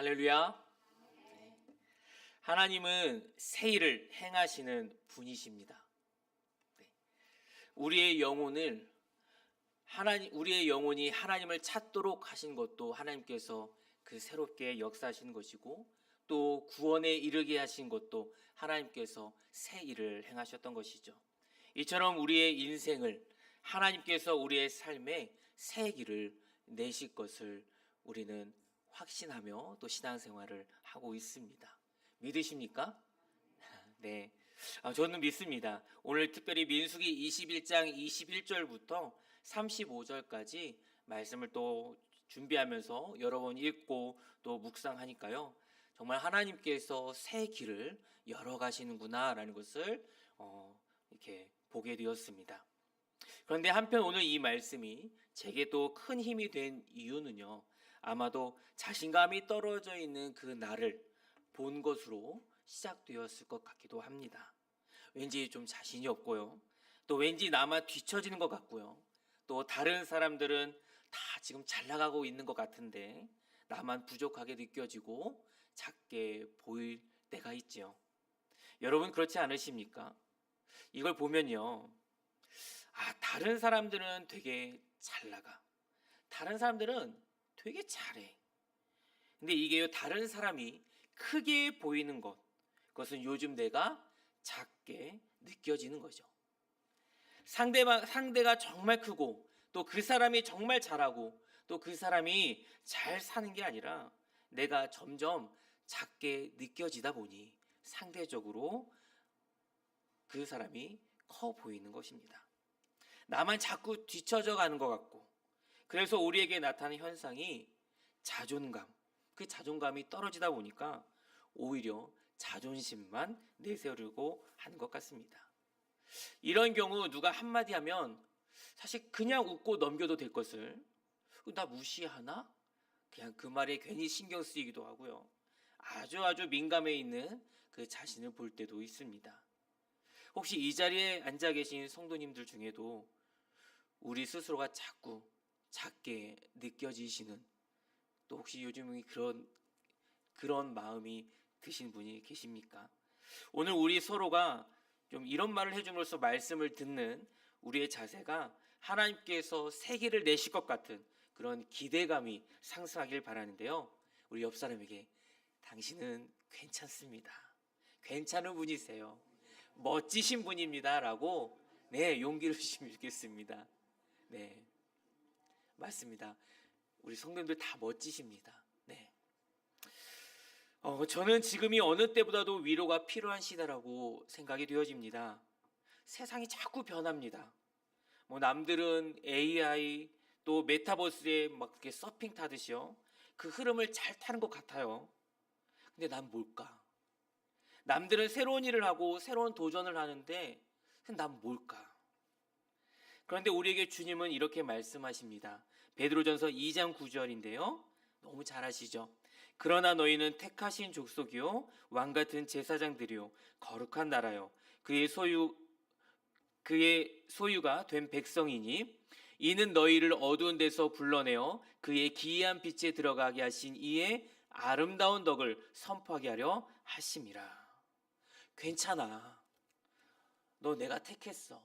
할렐루야. 네. 하나님은 새 일을 행하시는 분이십니다. 네. 우리의 영혼을 하나님 우리의 영혼이 하나님을 찾도록 하신 것도 하나님께서 그 새롭게 역사하신 것이고 또 구원에 이르게 하신 것도 하나님께서 새 일을 행하셨던 것이죠. 이처럼 우리의 인생을 하나님께서 우리의 삶에 새 길을 내실 것을 우리는 확신하며 또 신앙생활을 하고 있습니다. 믿으십니까? 네. 아, 저는 믿습니다. 오늘 특별히 민수기 21장 21절부터 35절까지 말씀을 또 준비하면서 여러 번 읽고 또 묵상하니까요. 정말 하나님께서 새 길을 열어 가시는구나라는 것을 어, 이렇게 보게 되었습니다. 그런데 한편 오늘 이 말씀이 제게 또 큰 힘이 된 이유는요. 아마도 자신감이 떨어져 있는 그 나를 본 것으로 시작되었을 것 같기도 합니다. 왠지 좀 자신이 없고요. 또 왠지 나만 뒤처지는 것 같고요. 또 다른 사람들은 다 지금 잘 나가고 있는 것 같은데 나만 부족하게 느껴지고 작게 보일 때가 있지요. 여러분 그렇지 않으십니까? 이걸 보면요. 아, 다른 사람들은 되게 잘 나가. 다른 사람들은 되게 잘해. 근데 이게요, 다른 사람이 크게 보이는 것. 그것은 요즘 내가 작게 느껴지는 거죠. 상대방, 상대가 정말 크고 또 그 사람이 정말 잘하고 또 그 사람이 잘 사는 게 아니라 내가 점점 작게 느껴지다 보니 상대적으로 그 사람이 커 보이는 것입니다. 나만 자꾸 뒤처져 가는 것 같고 그래서 우리에게 나타나는 현상이 자존감 그 자존감이 떨어지다 보니까 오히려 자존심만 내세우려고 하는 것 같습니다. 이런 경우 누가 한마디 하면 사실 그냥 웃고 넘겨도 될 것을 나 무시하나? 그냥 그 말에 괜히 신경 쓰이기도 하고요. 아주 아주 민감해 있는 그 자신을 볼 때도 있습니다. 혹시 이 자리에 앉아 계신 성도님들 중에도 우리 스스로가 자꾸 작게 느껴지시는 또 혹시 요즘 그런 그런 마음이 드신 분이 계십니까? 오늘 우리 서로가 좀 이런 말을 해줌으로써 말씀을 듣는 우리의 자세가 하나님께서 세계를 내실 것 같은 그런 기대감이 상승하길 바라는데요. 우리 옆 사람에게 당신은 괜찮습니다. 괜찮은 분이세요. 멋지신 분입니다 라고 네 용기를 주시면 좋겠습니다. 네 맞습니다. 우리 성도님들 다 멋지십니다. 네. 어, 저는 지금이 어느 때보다도 위로가 필요한 시대라고 생각이 되어집니다. 세상이 자꾸 변합니다. 뭐 남들은 AI 또 메타버스에 막 이렇게 서핑 타듯이요. 그 흐름을 잘 타는 것 같아요. 근데 난 뭘까? 남들은 새로운 일을 하고 새로운 도전을 하는데 난 뭘까? 그런데 우리에게 주님은 이렇게 말씀하십니다. 베드로전서 2장 9절인데요. 너무 잘 아시죠? 그러나 너희는 택하신 족속이요 왕 같은 제사장들이요 거룩한 나라요 그의 소유 그의 소유가 된 백성이니 이는 너희를 어두운 데서 불러내어 그의 기이한 빛에 들어가게 하신 이의 아름다운 덕을 선포하게 하려 하심이라. 괜찮아. 너 내가 택했어.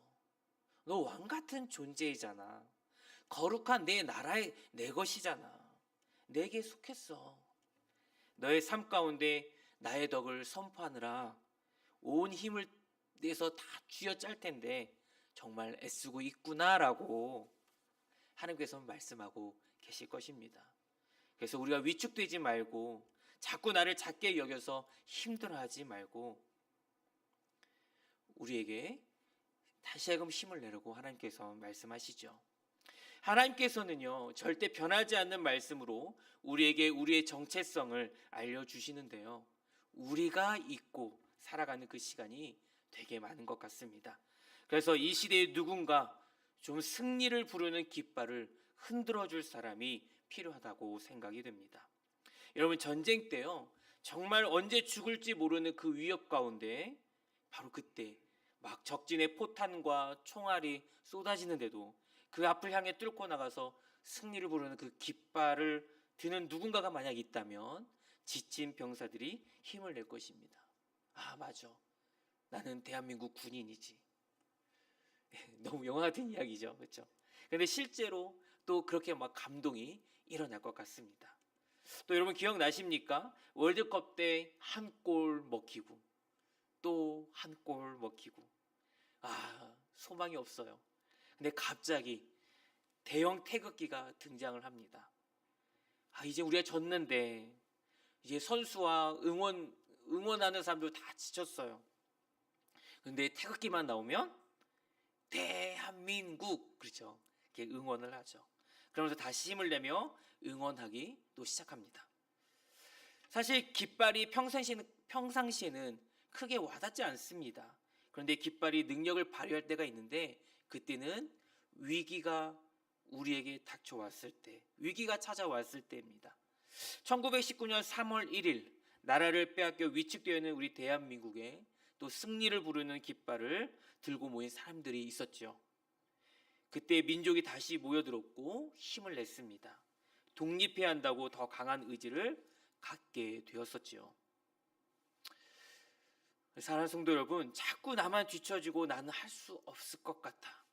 너 왕 같은 존재이잖아. 거룩한 내 나라의 내 것이잖아. 내게 속했어. 너의 삶 가운데 나의 덕을 선포하느라 온 힘을 내서 다 쥐어짤 텐데 정말 애쓰고 있구나라고 하나님께서 말씀하고 계실 것입니다. 그래서 우리가 위축되지 말고 자꾸 나를 작게 여겨서 힘들어하지 말고 우리에게 다시 하금 힘을 내라고 하나님께서 말씀하시죠. 하나님께서는요, 절대 변하지 않는 말씀으로 우리에게 우리의 정체성을 알려주시는데요. 우리가 잊고 살아가는 그 시간이 되게 많은 것 같습니다. 그래서 이 시대에 누군가 좀 승리를 부르는 깃발을 흔들어 줄 사람이 필요하다고 생각이 됩니다. 여러분, 전쟁 때요, 정말 언제 죽을지 모르는 그 위협 가운데 바로 그때 막 적진의 포탄과 총알이 쏟아지는데도 그 앞을 향해 뚫고 나가서 승리를 부르는 그 깃발을 드는 누군가가 만약 있다면 지친 병사들이 힘을 낼 것입니다. 아, 맞아. 나는 대한민국 군인이지. 너무 영화 같은 이야기죠. 그렇죠? 근데 실제로 또 그렇게 막 감동이 일어날 것 같습니다. 또 여러분 기억나십니까? 월드컵 때 한 골 먹히고 또 한 골 먹히고 아, 소망이 없어요. 근데 갑자기 대형 태극기가 등장을 합니다. 아, 이제 우리가 졌는데 이제 선수와 응원 응원하는 사람들 다 지쳤어요. 근데 태극기만 나오면 대한민국 그렇죠. 이렇게 응원을 하죠. 그러면서 다시 힘을 내며 응원하기 또 시작합니다. 사실 깃발이 평상시에는, 평상시에는 크게 와닿지 않습니다. 그런데 깃발이 능력을 발휘할 때가 있는데 그때는 위기가 우리에게 닥쳐왔을 때, 위기가 찾아왔을 때입니다. 1919년 3월 1일 나라를 빼앗겨 위축되어 있는 우리 대한민국에 또 승리를 부르는 깃발을 들고 모인 사람들이 있었죠. 그때 민족이 다시 모여들었고 힘을 냈습니다. 독립해야 한다고 더 강한 의지를 갖게 되었었지요. 사랑하는 성도 여러분, 자꾸 나만 뒤처지고 나는 할 수 없을 것 같아.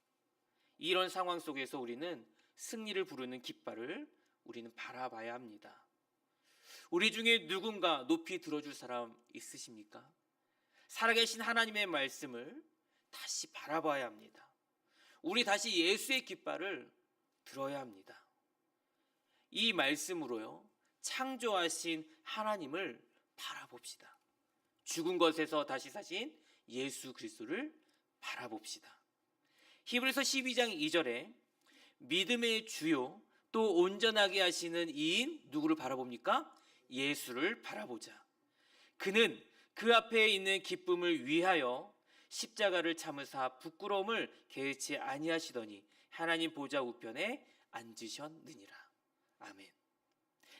이런 상황 속에서 우리는 승리를 부르는 깃발을 우리는 바라봐야 합니다. 우리 중에 누군가 높이 들어줄 사람 있으십니까? 살아계신 하나님의 말씀을 다시 바라봐야 합니다. 우리 다시 예수의 깃발을 들어야 합니다. 이 말씀으로요, 창조하신 하나님을 바라봅시다. 죽은 것에서 다시 사신 예수 그리스도를 바라봅시다. 히브리서 12장 2절에 믿음의 주요 또 온전하게 하시는 이인 누구를 바라봅니까? 예수를 바라보자. 그는 그 앞에 있는 기쁨을 위하여 십자가를 참으사 부끄러움을 개의치 아니하시더니 하나님 보좌 우편에 앉으셨느니라. 아멘.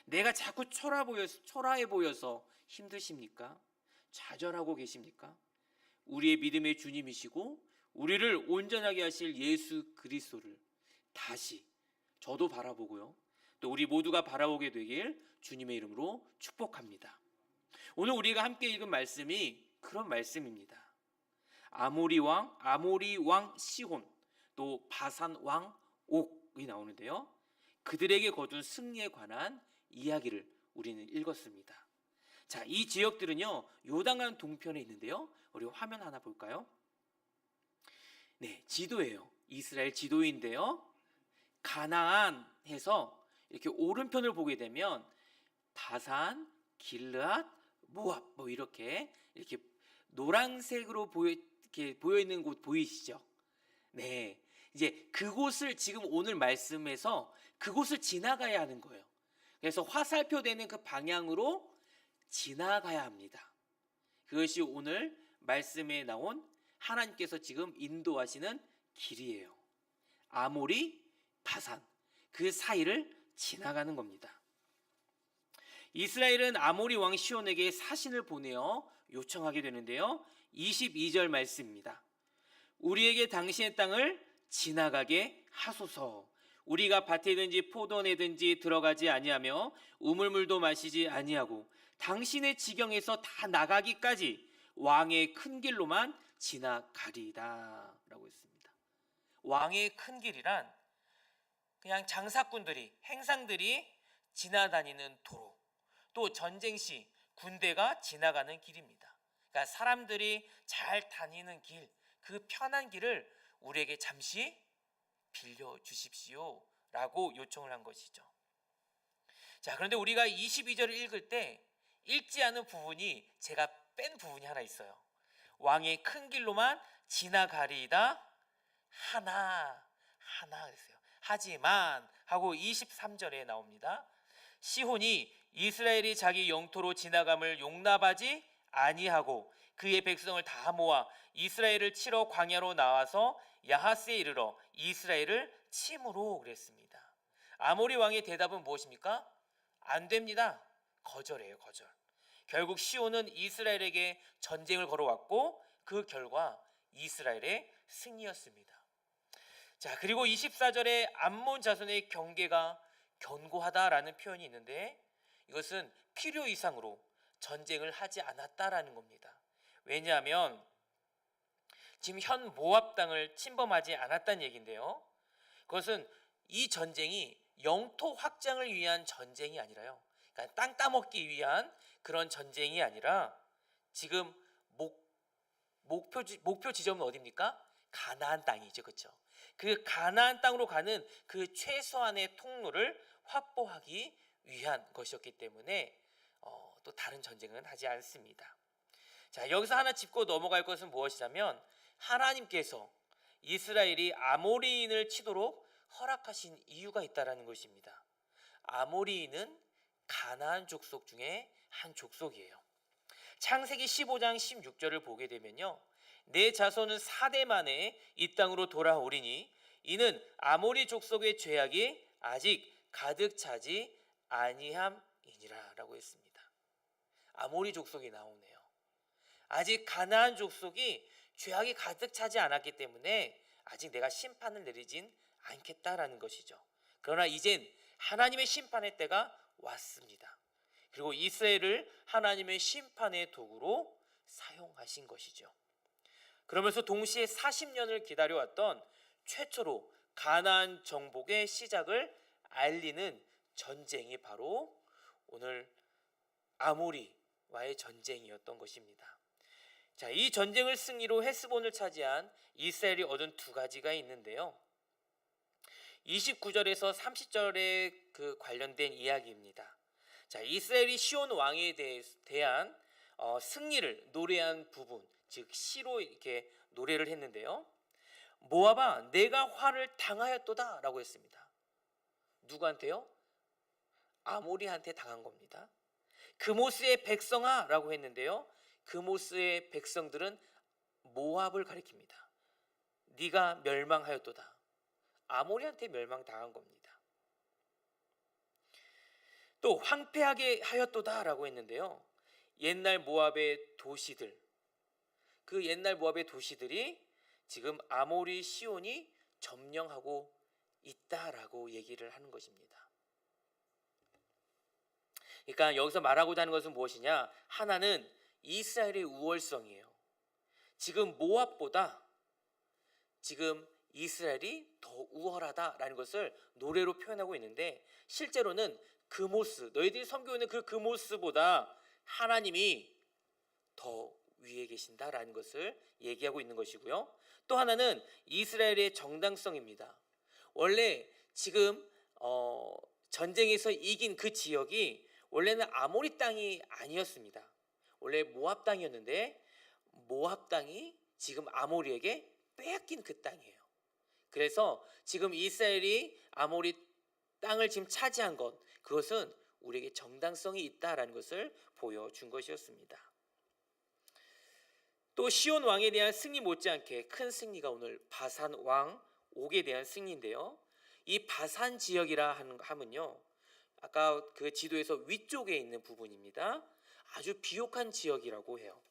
내가 자꾸 초라 보여 초라해 보여서 힘드십니까? 좌절하고 계십니까? 우리의 믿음의 주님이시고 우리를 온전하게 하실 예수 그리스도를 다시 저도 바라보고요. 또 우리 모두가 바라보게 되길 주님의 이름으로 축복합니다. 오늘 우리가 함께 읽은 말씀이 그런 말씀입니다. 아모리 왕, 아모리 왕 시혼, 또 바산 왕 옥이 나오는데요. 그들에게 거둔 승리에 관한 이야기를 우리는 읽었습니다. 자, 이 지역들은요, 요단강 동편에 있는데요. 우리 화면 하나 볼까요? 네, 지도예요. 이스라엘 지도인데요. 가나안에서 이렇게 오른편을 보게 되면 바산, 길르앗, 모압 뭐 이렇게 이렇게 노란색으로 보여 이렇게 보여 있는 곳 보이시죠? 네. 이제 그곳을 지금 오늘 말씀에서 그곳을 지나가야 하는 거예요. 그래서 화살표 되는 그 방향으로 지나가야 합니다. 그것이 오늘 말씀에 나온 하나님께서 지금 인도하시는 길이에요. 아모리, 바산 그 사이를 지나가는 겁니다. 이스라엘은 아모리 왕 시온에게 사신을 보내어 요청하게 되는데요. 22절 말씀입니다. 우리에게 당신의 땅을 지나가게 하소서. 우리가 밭에든지 포도내든지 들어가지 아니하며 우물물도 마시지 아니하고 당신의 지경에서 다 나가기까지 왕의 큰 길로만 지나가리다 라고 했습니다. 왕의 큰 길이란 그냥 장사꾼들이 행상들이 지나다니는 도로 또 전쟁 시 군대가 지나가는 길입니다. 그러니까 사람들이 잘 다니는 길, 그 편한 길을 우리에게 잠시 빌려 주십시오 라고 요청을 한 것이죠. 자, 그런데 우리가 22절을 읽을 때 읽지 않은 부분이 제가 뺀 부분이 하나 있어요. 왕의 큰 길로만 지나가리이다 하나 하나 그랬어요. 하지만 하고 23절에 나옵니다. 시혼이 이스라엘이 자기 영토로 지나감을 용납하지 아니하고 그의 백성을 다 모아 이스라엘을 치러 광야로 나와서 야하스에 이르러 이스라엘을 침으로 그랬습니다. 아모리 왕의 대답은 무엇입니까? 안 됩니다. 거절해요, 거절. 결국 시온은 이스라엘에게 전쟁을 걸어왔고 그 결과 이스라엘의 승리였습니다. 자, 그리고 24절에 암몬 자손의 경계가 견고하다라는 표현이 있는데 이것은 필요 이상으로 전쟁을 하지 않았다라는 겁니다. 왜냐하면 지금 현 모압 땅을 침범하지 않았다는 얘기인데요. 그것은 이 전쟁이 영토 확장을 위한 전쟁이 아니라요. 그러니까 땅 따먹기 위한 그런 전쟁이 아니라 지금 목 목표 지- 목표 지점은 어디입니까? 가나안 땅이죠, 그렇죠? 그 가나안 땅으로 가는 그 최소한의 통로를 확보하기 위한 것이었기 때문에 어, 또 다른 전쟁은 하지 않습니다. 자 여기서 하나 짚고 넘어갈 것은 무엇이냐면 하나님께서 이스라엘이 아모리인을 치도록 허락하신 이유가 있다라는 것입니다. 아모리인은 가나안 족속 중에 한 족속이에요. 창세기 15장 16절을 보게 되면요. 내 자손은 4대 만에 이 땅으로 돌아오리니 이는 아모리 족속의 죄악이 아직 가득 차지 아니함이니라라고 했습니다. 아모리 족속이 나오네요. 아직 가나안 족속이 죄악이 가득 차지 않았기 때문에 아직 내가 심판을 내리진 않겠다라는 것이죠. 그러나 이젠 하나님의 심판의 때가 왔습니다. 그리고 이스라엘을 하나님의 심판의 도구로 사용하신 것이죠. 그러면서 동시에 40년을 기다려왔던 최초로 가나안 정복의 시작을 알리는 전쟁이 바로 오늘 아모리와의 전쟁이었던 것입니다. 자, 이 전쟁을 승리로 헤스본을 차지한 이스라엘이 얻은 두 가지가 있는데요. 29절에서 30절에 그 관련된 이야기입니다. 자, 이스라엘이 시온 왕에 대한 어, 승리를 노래한 부분, 즉 시로 이렇게 노래를 했는데요. 모압아, 내가 화를 당하였도다라고 했습니다. 누구한테요? 아모리한테 당한 겁니다. 그모스의 백성아라고 했는데요. 그모스의 백성들은 모압을 가리킵니다. 네가 멸망하였도다. 아모리한테 멸망당한 겁니다. 또 황폐하게 하였도다라고 했는데요. 옛날 모압의 도시들 그 옛날 모압의 도시들이 지금 아모리 시온이 점령하고 있다라고 얘기를 하는 것입니다. 그러니까 여기서 말하고자 하는 것은 무엇이냐? 하나는 이스라엘의 우월성이에요. 지금 모압보다 지금 이스라엘이 더 우월하다라는 것을 노래로 표현하고 있는데 실제로는 그모스 너희들이 섬기고 있는 그 그모스보다 하나님이 더 위에 계신다라는 것을 얘기하고 있는 것이고요. 또 하나는 이스라엘의 정당성입니다. 원래 지금 어, 전쟁에서 이긴 그 지역이 원래는 아모리 땅이 아니었습니다. 원래 모압 땅이었는데 모압 땅이 지금 아모리에게 빼앗긴 그 땅이에요. 그래서 지금 이스라엘이 아모리 땅을 지금 차지한 것 그것은 우리에게 정당성이 있다라는 것을 보여준 것이었습니다. 또 시온 왕에 대한 승리 못지않게 큰 승리가 오늘 바산 왕 옥에 대한 승리인데요. 이 바산 지역이라 하면요. 아까 그 지도에서 위쪽에 있는 부분입니다. 아주 비옥한 지역이라고 해요.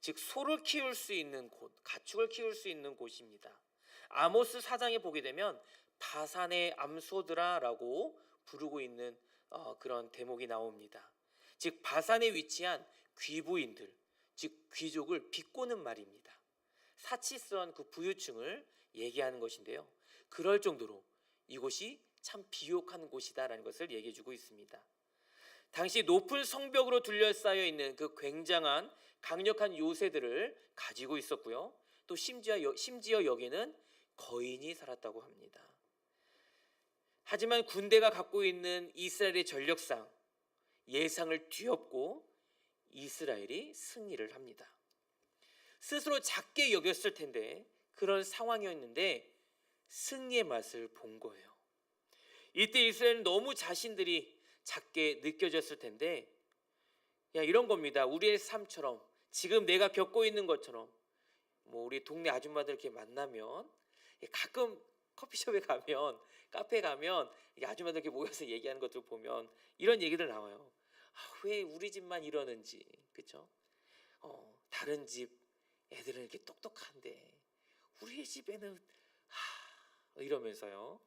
즉 소를 키울 수 있는 곳, 가축을 키울 수 있는 곳입니다. 아모스 사장에 보게 되면 바산의 암소드라라고 부르고 있는 어, 그런 대목이 나옵니다. 즉 바산에 위치한 귀부인들, 즉 귀족을 비꼬는 말입니다. 사치스러운 그 부유층을 얘기하는 것인데요. 그럴 정도로 이곳이 참 비옥한 곳이다라는 것을 얘기해주고 있습니다. 당시 높은 성벽으로 둘러싸여 있는 그 굉장한 강력한 요새들을 가지고 있었고요. 또 심지어, 여, 심지어 여기는 거인이 살았다고 합니다. 하지만 군대가 갖고 있는 이스라엘의 전력상 예상을 뒤엎고 이스라엘이 승리를 합니다. 스스로 작게 여겼을 텐데 그런 상황이었는데 승리의 맛을 본 거예요. 이때 이스라엘은 너무 자신들이 작게 느껴졌을 텐데 야 이런 겁니다. 우리의 삶처럼 지금 내가 겪고 있는 것처럼 뭐 우리 동네 아줌마들 이렇게 만나면 가끔 커피숍에 가면 카페 가면 이 아줌마들 이렇게 모여서 얘기하는 것들 보면 이런 얘기들 나와요. 아, 왜 우리 집만 이러는지 그렇죠? 어, 다른 집 애들은 이렇게 똑똑한데 우리 집에는 하, 이러면서요.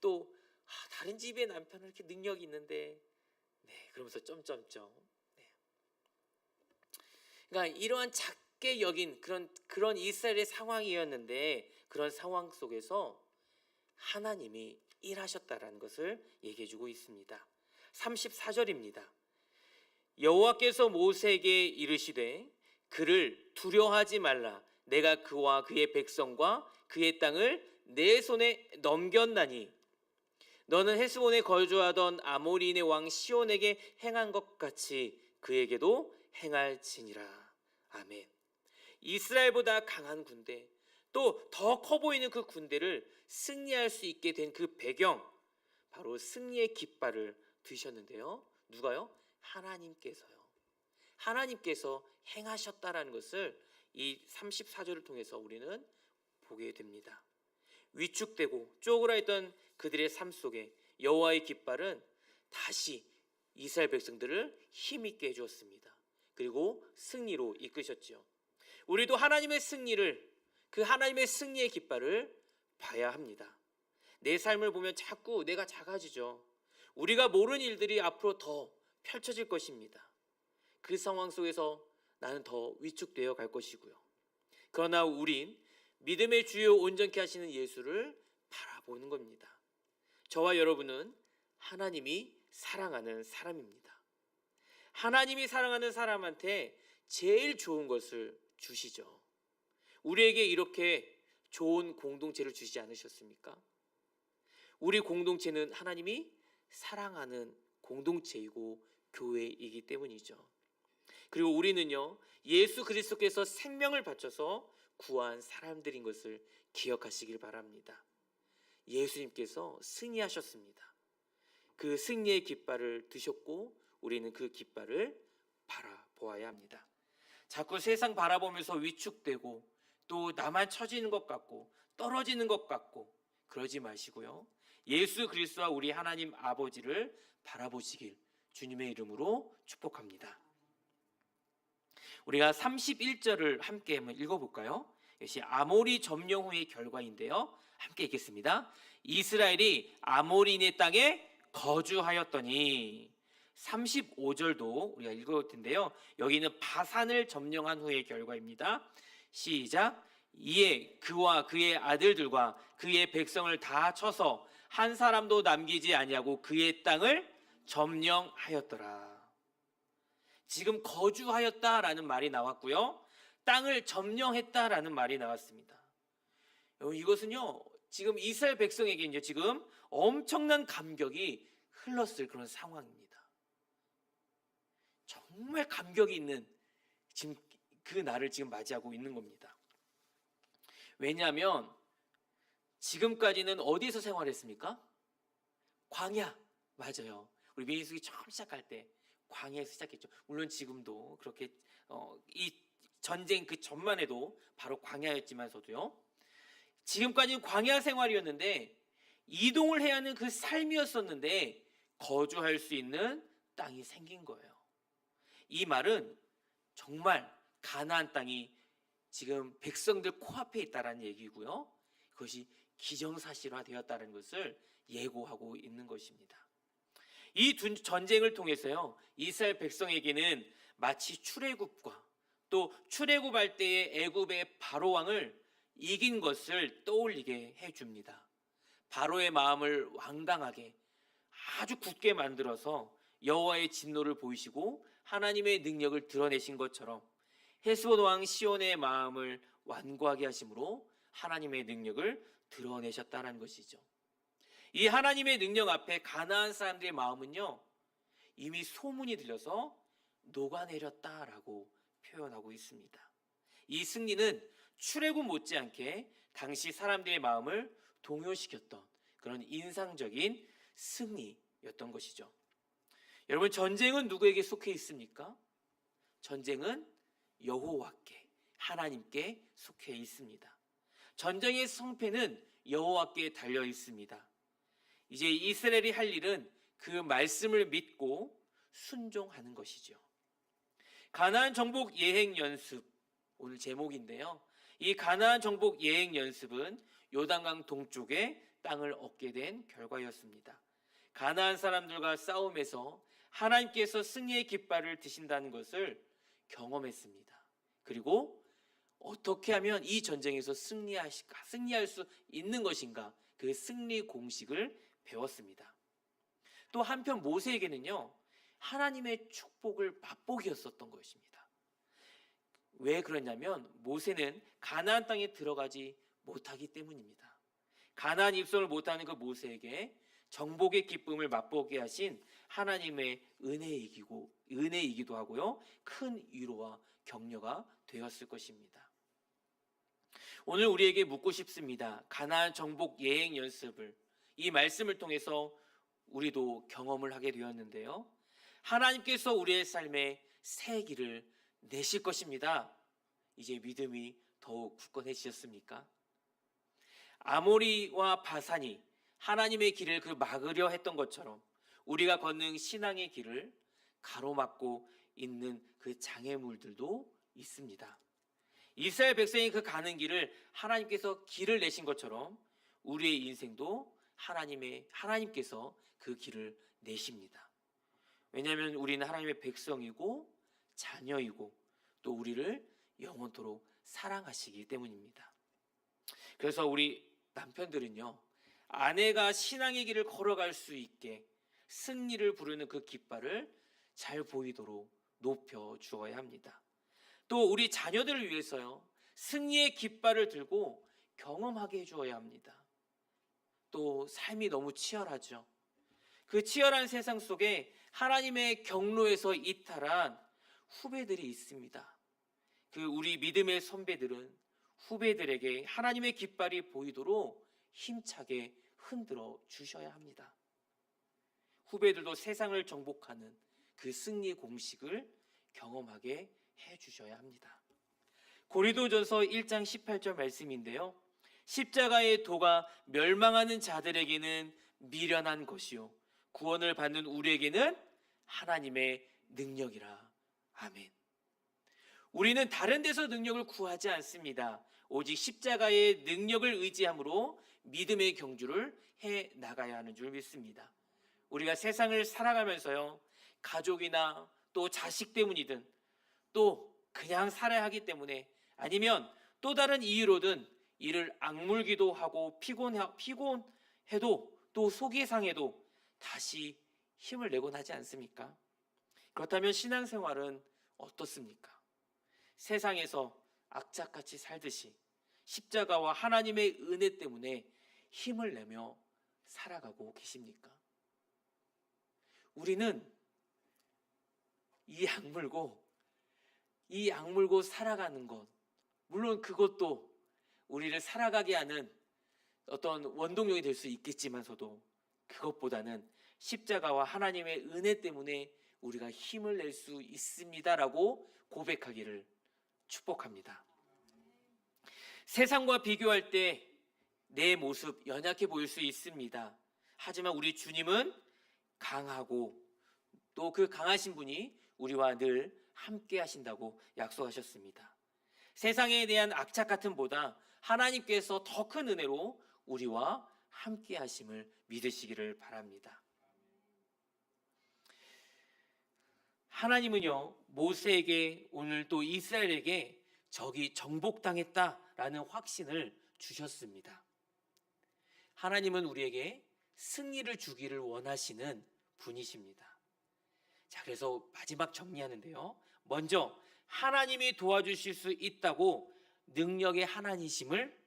또 아, 다른 집의 남편은 이렇게 능력이 있는데 네, 그러면서 점점점. 네. 그러니까 이러한 작게 여긴 그런 그런 이스라엘의 상황이었는데 그런 상황 속에서 하나님이 일하셨다라는 것을 얘기해 주고 있습니다. 34절입니다. 여호와께서 모세에게 이르시되 그를 두려워하지 말라 내가 그와 그의 백성과 그의 땅을 내 손에 넘겼나니 너는 헤스본에 거주하던 아모리인의 왕 시온에게 행한 것 같이 그에게도 행할지니라 아멘. 이스라엘보다 강한 군대 또 더 커 보이는 그 군대를 승리할 수 있게 된 그 배경 바로 승리의 깃발을 드셨는데요. 누가요? 하나님께서요. 하나님께서 행하셨다라는 것을 이 34절을 통해서 우리는 보게 됩니다. 위축되고 쪼그라 있던 그들의 삶 속에 여호와의 깃발은 다시 이스라엘 백성들을 힘있게 해주었습니다. 그리고 승리로 이끄셨지요. 우리도 하나님의 승리를 그 하나님의 승리의 깃발을 봐야 합니다. 내 삶을 보면 자꾸 내가 작아지죠. 우리가 모르는 일들이 앞으로 더 펼쳐질 것입니다. 그 상황 속에서 나는 더 위축되어 갈 것이고요. 그러나 우린 믿음의 주요 온전케 하시는 예수를 바라보는 겁니다. 저와 여러분은 하나님이 사랑하는 사람입니다. 하나님이 사랑하는 사람한테 제일 좋은 것을 주시죠. 우리에게 이렇게 좋은 공동체를 주시지 않으셨습니까? 우리 공동체는 하나님이 사랑하는 공동체이고 교회이기 때문이죠. 그리고 우리는요, 예수 그리스도께서 생명을 바쳐서 구한 사람들인 것을 기억하시길 바랍니다. 예수님께서 승리하셨습니다. 그 승리의 깃발을 드셨고 우리는 그 깃발을 바라보아야 합니다. 자꾸 세상 바라보면서 위축되고 또 나만 처지는 것 같고 떨어지는 것 같고 그러지 마시고요. 예수 그리스도와 우리 하나님 아버지를 바라보시길 주님의 이름으로 축복합니다. 우리가 31절을 함께 한번 읽어볼까요? 이것이 아모리 점령 후의 결과인데요. 함께 읽겠습니다. 이스라엘이 아모리인의 땅에 거주하였더니 35절도 우리가 읽을 텐데요. 여기는 바산을 점령한 후의 결과입니다. 시작. 이에 그와 그의 아들들과 그의 백성을 다 쳐서 한 사람도 남기지 아니하고 그의 땅을 점령하였더라. 지금 거주하였다라는 말이 나왔고요. 땅을 점령했다라는 말이 나왔습니다. 어, 이것은요, 지금 이스라엘 백성에게는요, 지금 엄청난 감격이 흘렀을 그런 상황입니다. 정말 감격이 있는 지금 그 날을 지금 맞이하고 있는 겁니다. 왜냐하면 지금까지는 어디서 생활했습니까? 광야 맞아요. 우리 민수기 처음 시작할 때 광야에서 시작했죠. 물론 지금도 그렇게 어, 이 전쟁 그 전만 해도 바로 광야였지만서도요. 지금까지는 광야 생활이었는데 이동을 해야 하는 그 삶이었었는데 거주할 수 있는 땅이 생긴 거예요. 이 말은 정말 가나안 땅이 지금 백성들 코앞에 있다라는 얘기고요. 그것이 기정사실화 되었다는 것을 예고하고 있는 것입니다. 이 전쟁을 통해서요. 이스라엘 백성에게는 마치 출애굽과 또 출애굽할 때의 애굽의 바로 왕을 이긴 것을 떠올리게 해 줍니다. 바로의 마음을 완강하게 아주 굳게 만들어서 여호와의 진노를 보이시고 하나님의 능력을 드러내신 것처럼 헤스본 왕 시온의 마음을 완고하게 하심으로 하나님의 능력을 드러내셨다는 것이죠. 이 하나님의 능력 앞에 가나안 사람들의 마음은요 이미 소문이 들려서 녹아내렸다라고 표현하고 있습니다. 이 승리는 출애굽 못지않게 당시 사람들의 마음을 동요시켰던 그런 인상적인 승리였던 것이죠. 여러분 전쟁은 누구에게 속해 있습니까? 전쟁은 여호와께 하나님께 속해 있습니다. 전쟁의 성패는 여호와께 달려 있습니다. 이제 이스라엘이 할 일은 그 말씀을 믿고 순종하는 것이죠. 가나안 정복 예행 연습 오늘 제목인데요. 이 가나안 정복 예행 연습은 요단강 동쪽에 땅을 얻게 된 결과였습니다. 가나안 사람들과 싸움에서 하나님께서 승리의 깃발을 드신다는 것을 경험했습니다. 그리고 어떻게 하면 이 전쟁에서 승리할, 승리할 수 있는 것인가 그 승리 공식을 배웠습니다. 또 한편 모세에게는요 하나님의 축복을 맛보기였었던 것입니다. 왜 그러냐면 모세는 가나안 땅에 들어가지 못하기 때문입니다. 가나안 입성을 못하는 그 모세에게 정복의 기쁨을 맛보게 하신 하나님의 은혜이기고 은혜이기도 하고요 큰 위로와 격려가 되었을 것입니다. 오늘 우리에게 묻고 싶습니다. 가나안 정복 예행 연습을 이 말씀을 통해서 우리도 경험을 하게 되었는데요. 하나님께서 우리의 삶에 새 길을 내실 것입니다. 이제 믿음이 더욱 굳건해지셨습니까? 아모리와 바산이 하나님의 길을 그 막으려 했던 것처럼 우리가 걷는 신앙의 길을 가로막고 있는 그 장애물들도 있습니다. 이스라엘 백성이 그 가는 길을 하나님께서 길을 내신 것처럼 우리의 인생도 하나님의 하나님께서 그 길을 내십니다. 왜냐하면 우리는 하나님의 백성이고 자녀이고 또 우리를 영원토록 사랑하시기 때문입니다. 그래서 우리 남편들은요 아내가 신앙의 길을 걸어갈 수 있게 승리를 부르는 그 깃발을 잘 보이도록 높여 주어야 합니다. 또 우리 자녀들을 위해서요 승리의 깃발을 들고 경험하게 해 주어야 합니다. 또 삶이 너무 치열하죠. 그 치열한 세상 속에 하나님의 경로에서 이탈한 후배들이 있습니다. 그 우리 믿음의 선배들은 후배들에게 하나님의 깃발이 보이도록 힘차게 흔들어 주셔야 합니다. 후배들도 세상을 정복하는 그 승리 공식을 경험하게 해 주셔야 합니다. 고리도전서 1장 18절 말씀인데요. 십자가의 도가 멸망하는 자들에게는 미련한 것이요 구원을 받는 우리에게는 하나님의 능력이라. 아멘. 우리는 다른 데서 능력을 구하지 않습니다. 오직 십자가의 능력을 의지함으로 믿음의 경주를 해 나가야 하는 줄 믿습니다. 우리가 세상을 살아가면서요, 가족이나 또 자식 때문이든 또 그냥 살아야 하기 때문에 아니면 또 다른 이유로든 이를 악물기도 하고 피곤해, 피곤해도 또 속이 상해도 다시 힘을 내곤 하지 않습니까? 그렇다면 신앙생활은 어떻습니까? 세상에서 악착같이 살듯이 십자가와 하나님의 은혜 때문에 힘을 내며 살아가고 계십니까? 우리는 이 악물고 이 악물고 살아가는 것 물론 그것도 우리를 살아가게 하는 어떤 원동력이 될 수 있겠지만서도 그것보다는 십자가와 하나님의 은혜 때문에 우리가 힘을 낼 수 있습니다라고 고백하기를 축복합니다. 세상과 비교할 때 내 모습 연약해 보일 수 있습니다. 하지만 우리 주님은 강하고 또 그 강하신 분이 우리와 늘 함께 하신다고 약속하셨습니다. 세상에 대한 악착 같음보다 하나님께서 더 큰 은혜로 우리와 함께 하심을 믿으시기를 바랍니다. 하나님은요, 모세에게 오늘 또 이스라엘에게 적이 정복당했다라는 확신을 주셨습니다. 하나님은 우리에게 승리를 주기를 원하시는 분이십니다. 자, 그래서 마지막 정리하는데요. 먼저 하나님이 도와주실 수 있다고 능력의 하나님이심을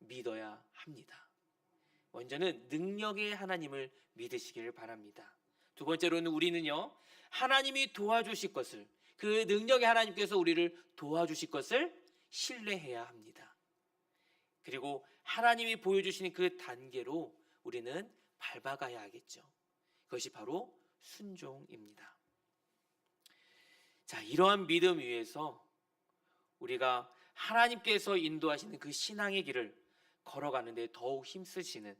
믿어야 합니다. 먼저는 능력의 하나님을 믿으시기를 바랍니다. 두 번째로는 우리는요, 하나님이 도와주실 것을, 그 능력의 하나님께서 우리를 도와주실 것을 신뢰해야 합니다. 그리고 하나님이 보여주시는 그 단계로 우리는 밟아가야 하겠죠. 그것이 바로 순종입니다. 자, 이러한 믿음 위에서 우리가 하나님께서 인도하시는 그 신앙의 길을 걸어가는데 더욱 힘쓰시는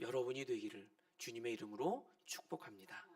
여러분이 되기를 주님의 이름으로 축복합니다.